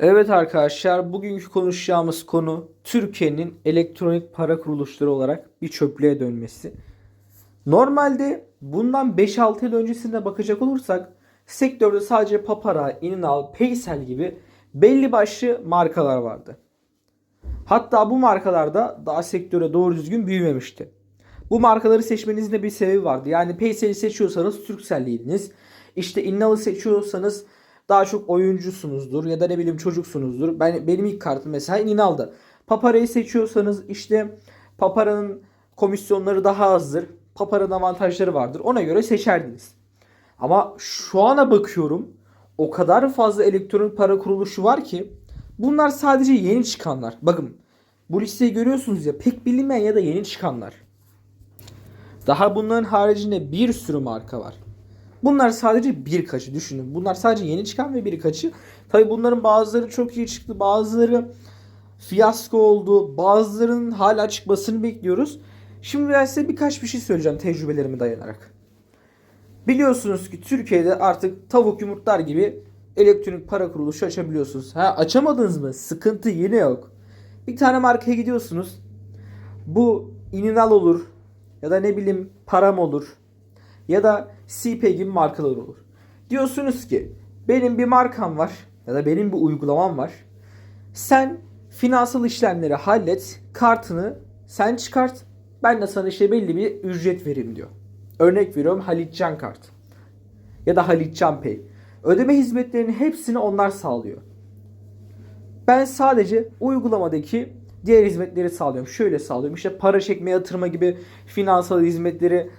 Evet arkadaşlar bugünkü konuşacağımız konu Türkiye'nin elektronik para kuruluşları olarak bir çöplüğe dönmesi. Normalde bundan 5-6 yıl öncesine bakacak olursak sektörde sadece Papara, Inal, Paysel gibi belli başlı markalar vardı. Hatta bu markalar da daha sektöre doğru düzgün büyümemişti. Bu markaları seçmenizin de bir sebebi vardı. Yani Paysel'i seçiyorsanız Turkcell'liydiniz. İşte Innal'ı seçiyorsanız daha çok oyuncusunuzdur ya da ne bileyim çocuksunuzdur. Ben benim ilk kartım mesela Innal'dı. Papara'yı seçiyorsanız işte Papara'nın komisyonları daha azdır. Papara'nın avantajları vardır. Ona göre seçerdiniz. Ama şu ana bakıyorum o kadar fazla elektronik para kuruluşu var ki bunlar sadece yeni çıkanlar. Bakın bu listeyi görüyorsunuz ya pek bilinmeyen ya da yeni çıkanlar. Daha bunların haricinde bir sürü marka var. Bunlar sadece birkaçı düşünün. Bunlar sadece yeni çıkan ve birkaçı. Tabi bunların bazıları çok iyi çıktı. Bazıları fiyasko oldu. Bazılarının hala çıkmasını bekliyoruz. Şimdi ben size birkaç bir şey söyleyeceğim tecrübelerime dayanarak. Biliyorsunuz ki Türkiye'de artık tavuk yumurtlar gibi elektronik para kuruluşu açabiliyorsunuz. Ha açamadınız mı? Sıkıntı yine yok. Bir tane markaya gidiyorsunuz. Bu Ininal olur ya da ne bileyim Param olur ya da CP gibi markalar olur. Diyorsunuz ki benim bir markam var ya da benim bir uygulamam var. Sen finansal işlemleri hallet, kartını sen çıkart. Ben de sana işte belli bir ücret vereyim diyor. Örnek veriyorum Halitcan kart ya da Halitcan Pay. Ödeme hizmetlerinin hepsini onlar sağlıyor. Ben sadece uygulamadaki diğer hizmetleri sağlıyorum. Şöyle sağlıyorum. İşte para çekme, yatırma gibi finansal hizmetleri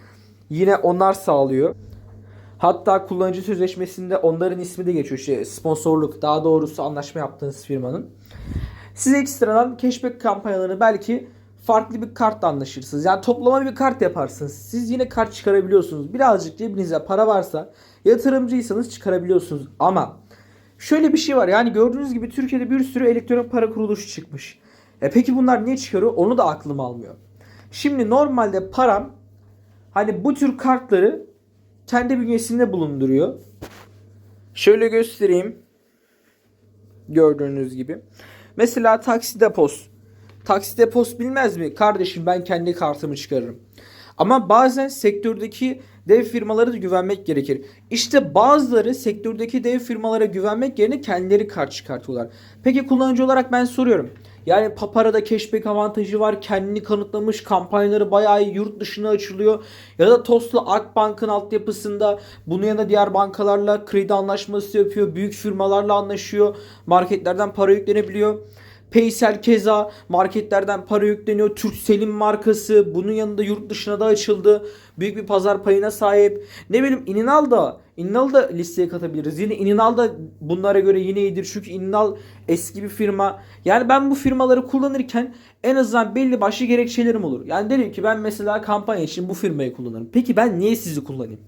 yine onlar sağlıyor. Hatta kullanıcı sözleşmesinde onların ismi de geçiyor. İşte sponsorluk, daha doğrusu anlaşma yaptığınız firmanın. Size ekstradan cashback kampanyalarını belki farklı bir kartla anlaşırsınız. Yani toplama bir kart yaparsınız. Siz yine kart çıkarabiliyorsunuz. Birazcık cebinizde para varsa yatırımcıysanız çıkarabiliyorsunuz. Ama şöyle bir şey var. Yani gördüğünüz gibi Türkiye'de bir sürü elektronik para kuruluşu çıkmış. E peki bunlar niye çıkarıyor? Onu da aklım almıyor. Şimdi normalde param hani bu tür kartları kendi bünyesinde bulunduruyor. Şöyle göstereyim. Gördüğünüz gibi. Mesela taksi depos. Taksi depos bilmez mi? Kardeşim ben kendi kartımı çıkarırım. Ama bazen sektördeki dev firmalara da güvenmek gerekir. İşte bazıları sektördeki dev firmalara güvenmek yerine kendileri kart çıkartıyorlar. Peki kullanıcı olarak ben soruyorum. Yani Papara'da cashback avantajı var. Kendini kanıtlamış. Kampanyaları bayağı yurt dışına açılıyor. Ya da Tosla Akbank'ın altyapısında bunun yanında diğer bankalarla kredi anlaşması yapıyor. Büyük firmalarla anlaşıyor. Marketlerden para yüklenebiliyor. Paysel keza marketlerden para yükleniyor. Turkcell'in markası bunun yanında yurt dışına da açıldı. Büyük bir pazar payına sahip. Ne bileyim Ininal da Ininal da listeye katabiliriz. Yine Ininal da bunlara göre yine iyidir. Çünkü Ininal eski bir firma. Yani ben bu firmaları kullanırken en azından belli başlı gerekçelerim olur. Yani derim ki ben mesela kampanya için bu firmayı kullanırım. Peki ben niye sizi kullanayım?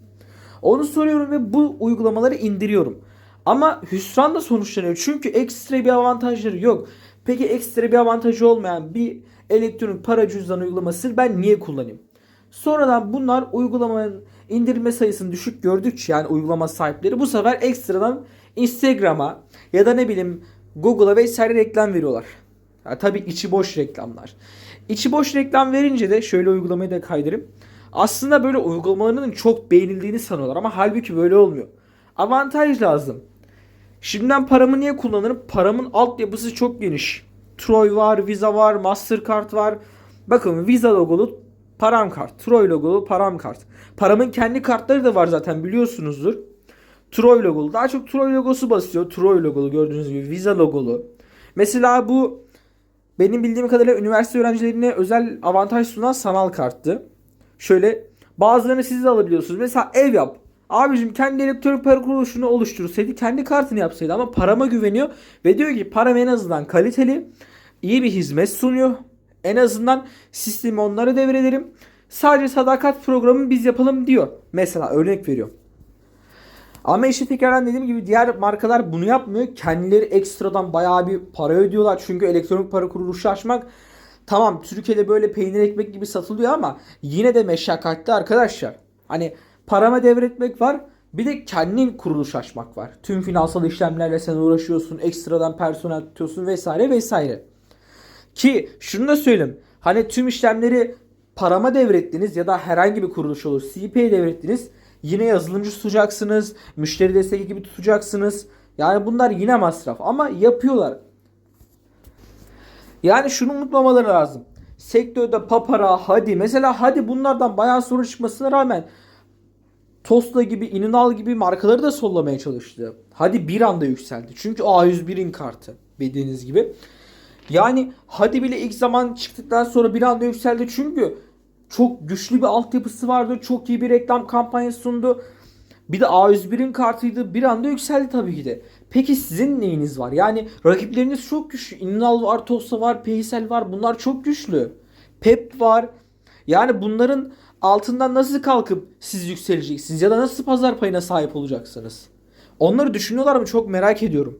Onu soruyorum ve bu uygulamaları indiriyorum. Ama hüsranla sonuçlanıyor. Çünkü ekstra bir avantajları yok. Peki ekstra bir avantajı olmayan bir elektronik para cüzdan uygulamasını ben niye kullanayım? Sonradan bunlar uygulamanın indirme sayısını düşük gördükçe yani uygulama sahipleri bu sefer ekstradan Instagram'a ya da ne bileyim Google'a vesaire reklam veriyorlar. Ya tabii içi boş reklamlar. İçi boş reklam verince de şöyle uygulamayı da kaydırayım. Aslında böyle uygulamalarının çok beğenildiğini sanıyorlar ama halbuki böyle olmuyor. Avantaj lazım. Şimdiden paramı niye kullanırım? Paramın altyapısı çok geniş. Troy var, Visa var, Mastercard var. Bakın Visa logolu param kart. Troy logolu param kart. Paramın kendi kartları da var zaten biliyorsunuzdur. Troy logolu. Daha çok Troy logosu basıyor. Troy logolu gördüğünüz gibi Visa logolu. Mesela bu benim bildiğim kadarıyla üniversite öğrencilerine özel avantaj sunan sanal karttı. Şöyle bazılarını siz de alabiliyorsunuz. Mesela ev yap. Abicim kendi elektronik para kuruluşunu oluştursaydı kendi kartını yapsaydı ama parama güveniyor ve diyor ki param en azından kaliteli iyi bir hizmet sunuyor. En azından sistemi onlara devredelim. Sadece sadakat programı biz yapalım diyor. Mesela örnek veriyor. Ama işte tekrardan dediğim gibi diğer markalar bunu yapmıyor. Kendileri ekstradan bayağı bir para ödüyorlar. Çünkü elektronik para kuruluşu açmak tamam Türkiye'de böyle peynir ekmek gibi satılıyor ama yine de meşakkatli arkadaşlar. Hani parama devretmek var. Bir de kendin kuruluş açmak var. Tüm finansal işlemlerle sen uğraşıyorsun. Ekstradan personel tutuyorsun vesaire vesaire. Ki şunu da söyleyeyim. Hani tüm işlemleri parama devrettiniz ya da herhangi bir kuruluş olur. CP'ye devrettiniz. Yine yazılımcı tutacaksınız. Müşteri destek gibi tutacaksınız. Yani bunlar yine masraf ama yapıyorlar. Yani şunu unutmamaları lazım. Sektörde papara, hadi mesela hadi bunlardan bayağı soru çıkmasına rağmen Tosla gibi, Inunal gibi markaları da sollamaya çalıştı. Hadi bir anda yükseldi. Çünkü A101'in kartı bildiğiniz gibi. Yani hadi bile ilk zaman çıktıktan sonra bir anda yükseldi. Çünkü çok güçlü bir altyapısı vardı. Çok iyi bir reklam kampanyası sundu. Bir de A101'in kartıydı. Bir anda yükseldi tabii ki de. Peki sizin neyiniz var? Yani rakipleriniz çok güçlü. Innal var, Tosta var, Paysel var. Bunlar çok güçlü. Pep var. Yani bunların altından nasıl kalkıp siz yükseleceksiniz? Ya da nasıl pazar payına sahip olacaksınız? Onları düşünüyorlar mı? Çok merak ediyorum.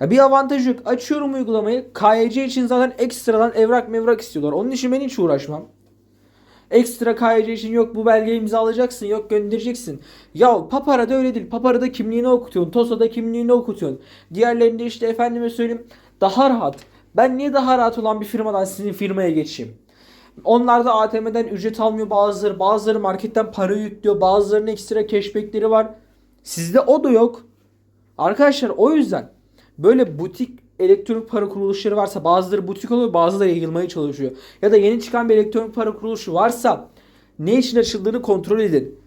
Ya bir avantajı yok. Açıyorum uygulamayı. KYC için zaten ekstradan evrak mevrak istiyorlar. Onun için ben hiç uğraşmam. Ekstra KYC için yok bu belgeyi imzalayacaksın yok göndereceksin. Ya Papara'da öyle değil. Papara'da kimliğini okutuyorsun. TOSA'da kimliğini okutuyorsun. Diğerlerinde işte efendime söyleyeyim daha rahat. Ben niye daha rahat olan bir firmadan sizin firmaya geçeyim? Onlar da ATM'den ücret almıyor bazıları. Bazıları marketten para yüklüyor. Bazılarının ekstra cashbackleri var. Sizde o da yok. Arkadaşlar o yüzden böyle butik elektronik para kuruluşları varsa bazıları butik oluyor bazıları yayılmaya çalışıyor. Ya da yeni çıkan bir elektronik para kuruluşu varsa ne için açıldığını kontrol edin.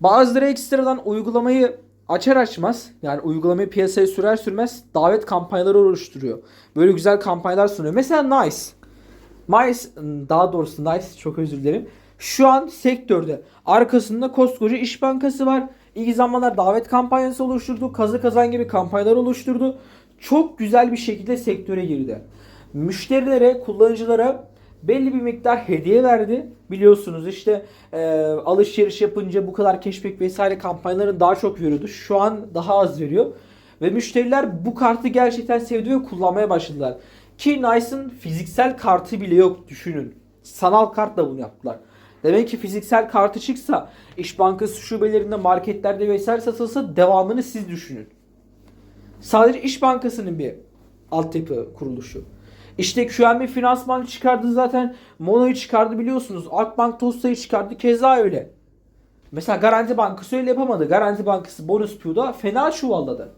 Bazıları ekstradan uygulamayı açar açmaz yani uygulamayı piyasaya sürer sürmez davet kampanyaları oluşturuyor. Böyle güzel kampanyalar sunuyor. Mesela Nice. Nice daha doğrusu Nice çok özür dilerim. Şu an sektörde arkasında koskoca İş Bankası var. İlk zamanlar davet kampanyası oluşturdu. Kazı kazan gibi kampanyalar oluşturdu. Çok güzel bir şekilde sektöre girdi. Müşterilere, kullanıcılara belli bir miktar hediye verdi. Biliyorsunuz işte e, alışveriş yapınca bu kadar cashback vesaire kampanyaların daha çok veriyordu. Şu an daha az veriyor. Ve müşteriler bu kartı gerçekten sevdi ve kullanmaya başladılar. Ki Nice'ın fiziksel kartı bile yok düşünün. Sanal kartla bunu yaptılar. Demek ki fiziksel kartı çıksa İş Bankası şubelerinde, marketlerde vesaire satılsa devamını siz düşünün. Sadece İş Bankası'nın bir altyapı kuruluşu. İşte QNB Finansman çıkardı zaten. Mono'yu çıkardı biliyorsunuz. Akbank Tosta'yı çıkardı. Keza öyle. Mesela Garanti Bankası öyle yapamadı. Garanti Bankası Bonus Pu'da fena çuvalladı.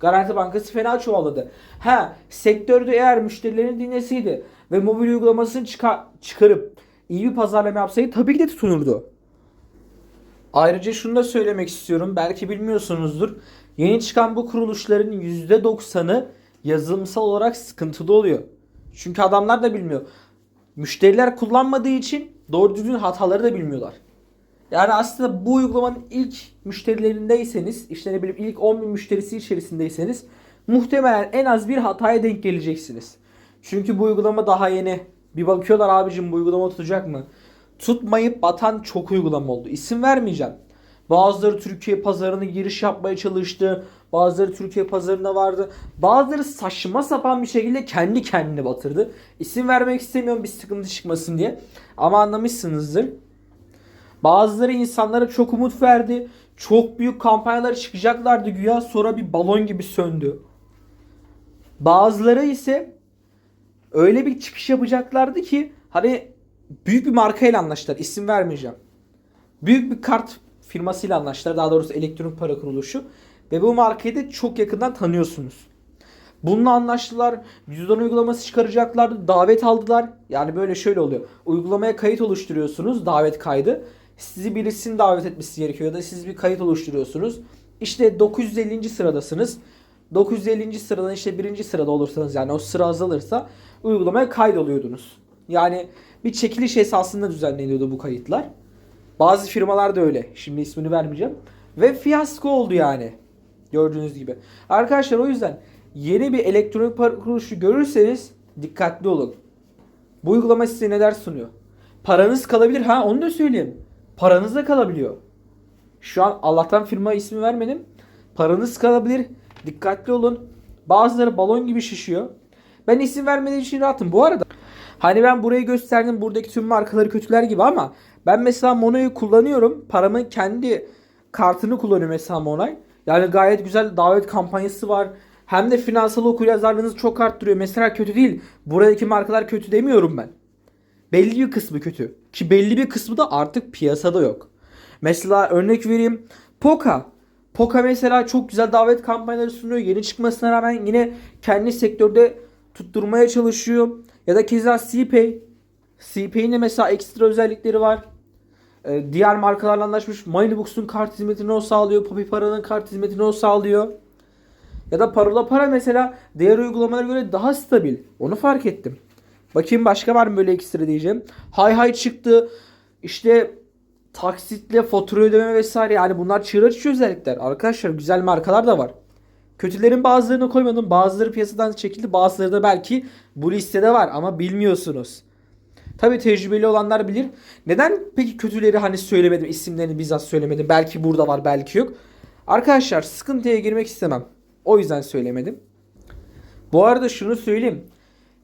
Garanti Bankası fena çuvalladı. Ha sektörde eğer müşterilerini dinleseydi ve mobil uygulamasını çıkar, çıkarıp iyi bir pazarlama yapsaydı tabii ki de tutunurdu. Ayrıca şunu da söylemek istiyorum. Belki bilmiyorsunuzdur. Yeni çıkan bu kuruluşların %90'ı yazılımsal olarak sıkıntılı oluyor. Çünkü adamlar da bilmiyor. Müşteriler kullanmadığı için doğru düzgün hataları da bilmiyorlar. Yani aslında bu uygulamanın ilk müşterilerindeyseniz, işte ne bileyim ilk 10 bin müşterisi içerisindeyseniz muhtemelen en az bir hataya denk geleceksiniz. Çünkü bu uygulama daha yeni. Bir bakıyorlar abicim bu uygulama tutacak mı? Tutmayıp batan çok uygulama oldu. İsim vermeyeceğim. Bazıları Türkiye pazarına giriş yapmaya çalıştı. Bazıları Türkiye pazarına vardı. Bazıları saçma sapan bir şekilde kendi kendini batırdı. İsim vermek istemiyorum bir sıkıntı çıkmasın diye. Ama anlamışsınızdır. Bazıları insanlara çok umut verdi. Çok büyük kampanyalar çıkacaklardı güya sonra bir balon gibi söndü. Bazıları ise öyle bir çıkış yapacaklardı ki hani büyük bir markayla anlaştılar. İsim vermeyeceğim. Büyük bir kart firmasıyla anlaştılar. Daha doğrusu elektronik para kuruluşu. Ve bu markayı da çok yakından tanıyorsunuz. Bununla anlaştılar. Cüzdan uygulaması çıkaracaklardı. Davet aldılar. Yani böyle şöyle oluyor. Uygulamaya kayıt oluşturuyorsunuz. Davet kaydı. Sizi birisinin davet etmesi gerekiyor ya da siz bir kayıt oluşturuyorsunuz. İşte 950. sıradasınız. 950. sıradan işte birinci sırada olursanız yani o sıra azalırsa uygulamaya kaydoluyordunuz. Yani bir çekiliş esasında düzenleniyordu bu kayıtlar. Bazı firmalar da öyle. Şimdi ismini vermeyeceğim. Ve fiyasko oldu yani. Gördüğünüz gibi. Arkadaşlar o yüzden yeni bir elektronik para kuruluşu görürseniz dikkatli olun. Bu uygulama size neler sunuyor? Paranız kalabilir. Ha onu da söyleyeyim. Paranız da kalabiliyor. Şu an Allah'tan firma ismi vermedim. Paranız kalabilir. Dikkatli olun. Bazıları balon gibi şişiyor. Ben isim vermediğim için rahatım. Bu arada hani ben burayı gösterdim buradaki tüm markaları kötüler gibi ama ben mesela Mono'yu kullanıyorum. Paramı kendi kartını kullanıyor mesela Monay. Yani gayet güzel davet kampanyası var. Hem de finansal okuryazarlığınızı çok arttırıyor. Mesela kötü değil. Buradaki markalar kötü demiyorum ben. Belli bir kısmı kötü. Ki belli bir kısmı da artık piyasada yok. Mesela örnek vereyim. Poka. Poka mesela çok güzel davet kampanyaları sunuyor. Yeni çıkmasına rağmen yine kendi sektörde tutturmaya çalışıyor. Ya da keza CPay. CPay'in de mesela ekstra özellikleri var. Ee, diğer markalarla anlaşmış. Moneybox'un kart hizmetini o sağlıyor. Poppy Para'nın kart hizmetini o sağlıyor. Ya da Parola Para mesela diğer uygulamalara göre daha stabil. Onu fark ettim. Bakayım başka var mı böyle ekstra diyeceğim. Hay hay çıktı. İşte taksitle fatura ödeme vesaire yani bunlar çığır açıcı özellikler. Arkadaşlar güzel markalar da var. Kötülerin bazılarını koymadım. Bazıları piyasadan çekildi. Bazıları da belki bu listede var ama bilmiyorsunuz. Tabi tecrübeli olanlar bilir. Neden peki kötüleri hani söylemedim, isimlerini bizzat söylemedim. Belki burada var, belki yok. Arkadaşlar sıkıntıya girmek istemem. O yüzden söylemedim. Bu arada şunu söyleyeyim.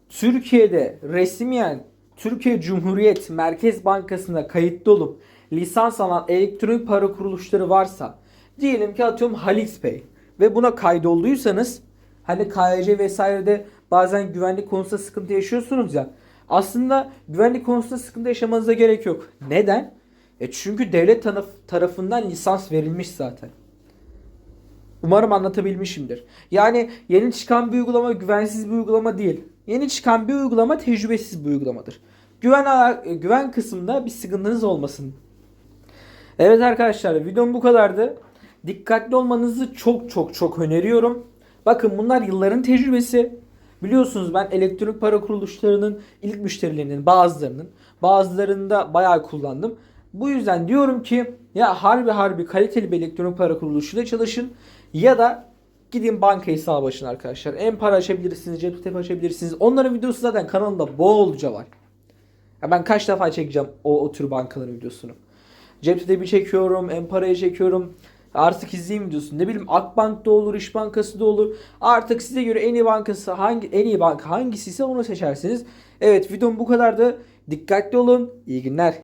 Türkiye'de resmiyen Türkiye Cumhuriyet Merkez Bankası'nda kayıtlı olup lisans alan elektronik para kuruluşları varsa diyelim ki atıyorum Halis Pay ve buna kaydolduysanız hani KYC vesairede bazen güvenlik konusunda sıkıntı yaşıyorsunuz ya aslında güvenlik konusunda sıkıntı yaşamanıza gerek yok. Neden? E çünkü devlet taraf- tarafından lisans verilmiş zaten. Umarım anlatabilmişimdir. Yani yeni çıkan bir uygulama güvensiz bir uygulama değil. Yeni çıkan bir uygulama tecrübesiz bir uygulamadır. Güven güven kısmında bir sıkıntınız olmasın. Evet arkadaşlar videom bu kadardı. Dikkatli olmanızı çok çok çok öneriyorum. Bakın bunlar yılların tecrübesi. Biliyorsunuz ben elektronik para kuruluşlarının ilk müşterilerinin bazılarının bazılarında bayağı kullandım. Bu yüzden diyorum ki ya harbi harbi kaliteli bir elektronik para kuruluşuyla çalışın ya da gidin banka hesabı açın arkadaşlar. En para açabilirsiniz, cep açabilirsiniz. Onların videosu zaten kanalımda bolca var. Ya ben kaç defa çekeceğim o, o tür bankaların videosunu. Cep bir çekiyorum, Empara'yı çekiyorum. Artık izleyeyim diyorsun. Ne bileyim Akbank'ta olur, İş Bankası da olur. Artık size göre en iyi bankası hangi en iyi banka hangisi ise onu seçersiniz. Evet videom bu kadardı. Dikkatli olun. İyi günler.